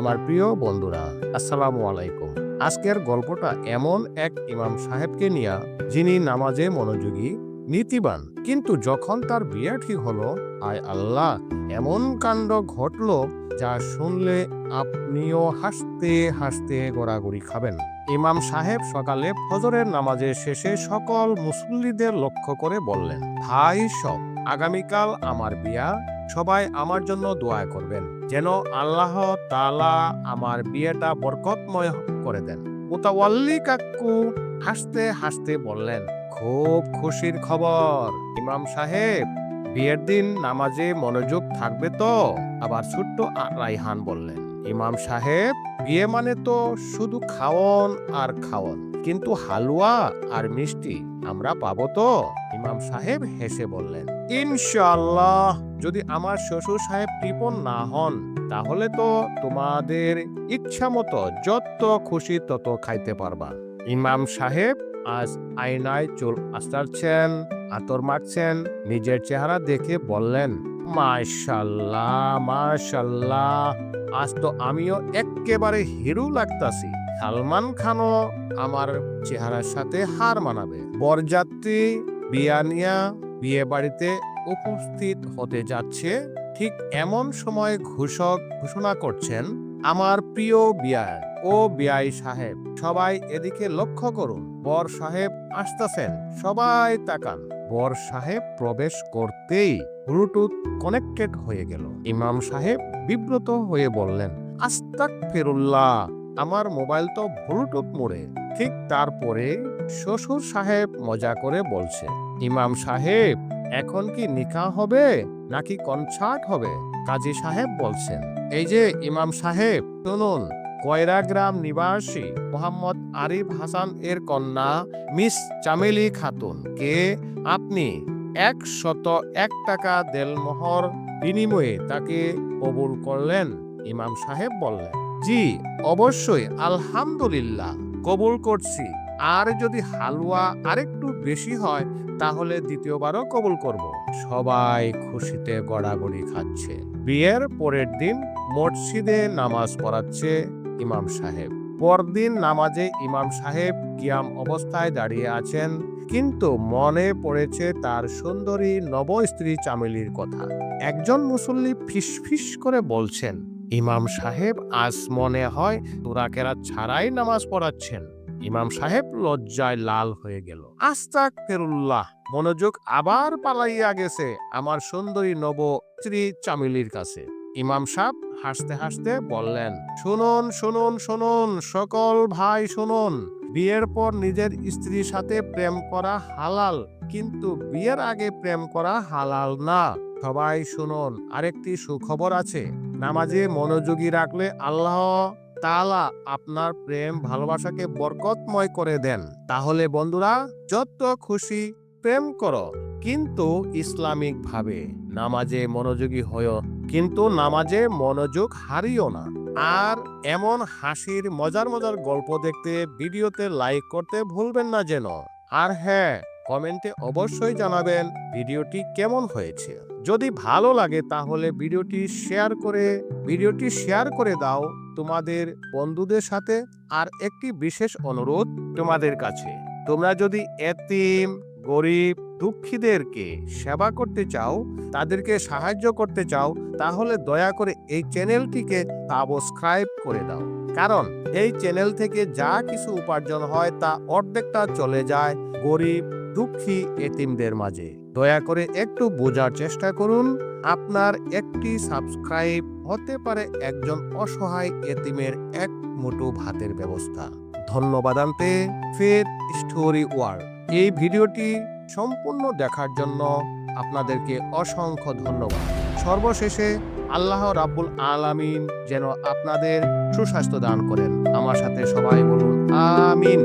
আমার প্রিয় বন্ধুরা, আসসালামু আলাইকুম। আজকের গল্পটা এমন এক ইমাম সাহেবকে নিয়ে, যিনি নামাজে মনোযোগী, নীতিবান, কিন্তু যখন তার বিয়ে ঠিক হলো আয় আল্লাহ, এমন কাণ্ড ঘটলো যা শুনলে আপনিও হাসতে হাসতে গড়াগড়ি খাবেন। ইমাম সাহেব সকালে ফজরের নামাজের শেষে সকল মুসল্লিদের লক্ষ্য করে বললেন, ভাই সব, আগামীকাল আমার বিয়া, সবাই আমার জন্য দোয়া করবেন। যেন আল্লাহ তালা আমার বিয়েটা বরকতময় করে দেন। মোতাওয়াল্লি কাকু হাসতে হাসতে বললেন, খুব খুশির খবর। ইমাম সাহেব, বিয়ের দিন নামাজে মনোযোগ থাকবে তো? আবার ছোট্ট রাইহান বললেন ইমাম সাহেব, বিয়ে মানে তো শুধু খাওয়ন আর খাওয়ন, কিন্তু হালুয়া আর মিষ্টি আমরা পাবো তো? ইমাম সাহেব হেসে বললেন ইনশাল্লাহ যদি আমার শ্বশুর সাহেব কৃপণ না হন, তাহলে তো তোমাদের ইচ্ছা মতো যত খুশি তত খাইতে পারবা। ইমাম সাহেব আজ আয়নায় চুল আস্তারছেন, আতর মারছেন নিজের চেহারা দেখে বললেন মাশাল্লাহ মাশাল্লাহ আজ তো আমিও একেবারে হিরো লাগতাছি। সালমান খানও আমার চেহারার সাথে হার মানাবে। বরযাত্রী বিয়ানিয়া বিয়ে বাড়িতে উপস্থিত হতে যাচ্ছে, ঠিক এমন সময় ঘোষক ঘোষণা করছেন, আমার প্রিয় বিয়ায় ও বিয়াই সাহেব, সবাই এদিকে লক্ষ্য করুন, বর সাহেব আসতেছেন, সবাই তাকান। বর সাহেব প্রবেশ করতেই ব্লুটুথ কানেক্টেড হয়ে গেল। ইমাম সাহেব বিব্রত হয়ে বললেন আস্তাক ফেরুল্লাহ আমার মোবাইল তো ব্লুটুথ মোড়ে। ঠিক তারপরে শ্বশুর সাহেব মজা করে বলছে, ইমাম সাহেব, এখন কি নিকা হবে নাকি কনসার্ট হবে? কাজী সাহেব বলছেন, এই যে ইমাম সাহেব শুনুন কয়রা গ্রাম নিবাসী মোহাম্মদ আরিফ হাসান এর কন্যা মিস চামেলি খাতুন কে আপনি এক শত এক টাকা দেলমোহর বিনিময়ে তাকে কবুল করলেন? ইমাম সাহেব বললেন, জি, অবশ্যই, আলহামদুলিল্লাহ, কবুল করছি। আর যদি হালুয়া আরেকটু বেশি হয়, তাহলে দ্বিতীয়বারও কবুল করব। সবাই খুশিতে গড়াগড়ি খাচ্ছে। বিয়ের পরের দিন মসজিদে নামাজ পড়াচ্ছে ইমাম সাহেব। পরদিন নামাজে ইমাম সাহেব কিয়াম অবস্থায় দাঁড়িয়ে আছেন, কিন্তু মনে পড়েছে তার সুন্দরী নব স্ত্রী চামেলির কথা। একজন মুসল্লি ফিসফিস করে বলছেন, ইমাম সাহেব, আজ মনে হয় তোরাকেরা ছাড়াই নামাজ পড়াচ্ছেন। ইমাম সাহেব লজ্জায় লাল হয়ে গেল। আস্তাক ফেরুল্লাহ মনোযোগ আবার পালাইয়া গেছে আমার সুন্দরী নব স্ত্রী চামিলির কাছে। ইমাম সাহেব হাসতে হাসতে বললেন, শুনুন শুনুন শুনুন, সকল ভাই শুনুন, বিয়ের পর নিজের স্ত্রীর সাথে প্রেম করা হালাল, কিন্তু বিয়ের আগে প্রেম করা হালাল না। সবাই শুনুন, আরেকটি সুখবর আছে, নামাজে মনোযোগী রাখলে আল্লাহ তাআলা আপনার প্রেম ভালোবাসাকে বরকতময় করে দেন। তাহলে বন্ধুরা, যত খুশি প্রেম করো, কিন্তু ইসলামিক ভাবে নামাজে মনোযোগী হয়েও কিন্তু নামাজে মনোযোগ হারিও না। আর এমন হাসির, মজার মজার গল্প দেখতে, ভিডিওতে লাইক করতে ভুলবেন না যেন। আর হ্যাঁ কমেন্টে অবশ্যই জানাবেন ভিডিওটি কেমন হয়েছে। যদি ভালো লাগে তাহলে ভিডিওটি শেয়ার করে, ভিডিওটি শেয়ার করে দাও তোমাদের বন্ধুদের সাথে আর একটি বিশেষ অনুরোধ তোমাদের কাছে। তোমরা যদি এতিম, গরিব, দুঃখীদেরকে সেবা করতে চাও, তাদেরকে সাহায্য করতে চাও, তাহলে দয়া করে এই চ্যানেলটিকে সাবস্ক্রাইব করে দাও। কারণ এই চ্যানেল থেকে যা কিছু উপার্জন হয় তা অর্ধেকটা চলে যায় গরিব দুঃখী এতিমদের মাঝে। দয়া করে একটু বোঝার চেষ্টা করুন, আপনার একটি সাবস্ক্রাইব হতে পারে একজন অসহায় এতিমের এক মুঠো ভাতের ব্যবস্থা। ধন্যবাদ আনতে ফেদ স্টোরি ওয়ার্ল্ড। এই ভিডিওটি সম্পূর্ণ দেখার জন্য আপনাদেরকে অসংখ্য ধন্যবাদ। সর্বশেষে আল্লাহ রাব্বুল আলামিন যেন আপনাদের সুস্বাস্থ্য দান করেন। আমার সাথে সবাই বলুন, আমিন।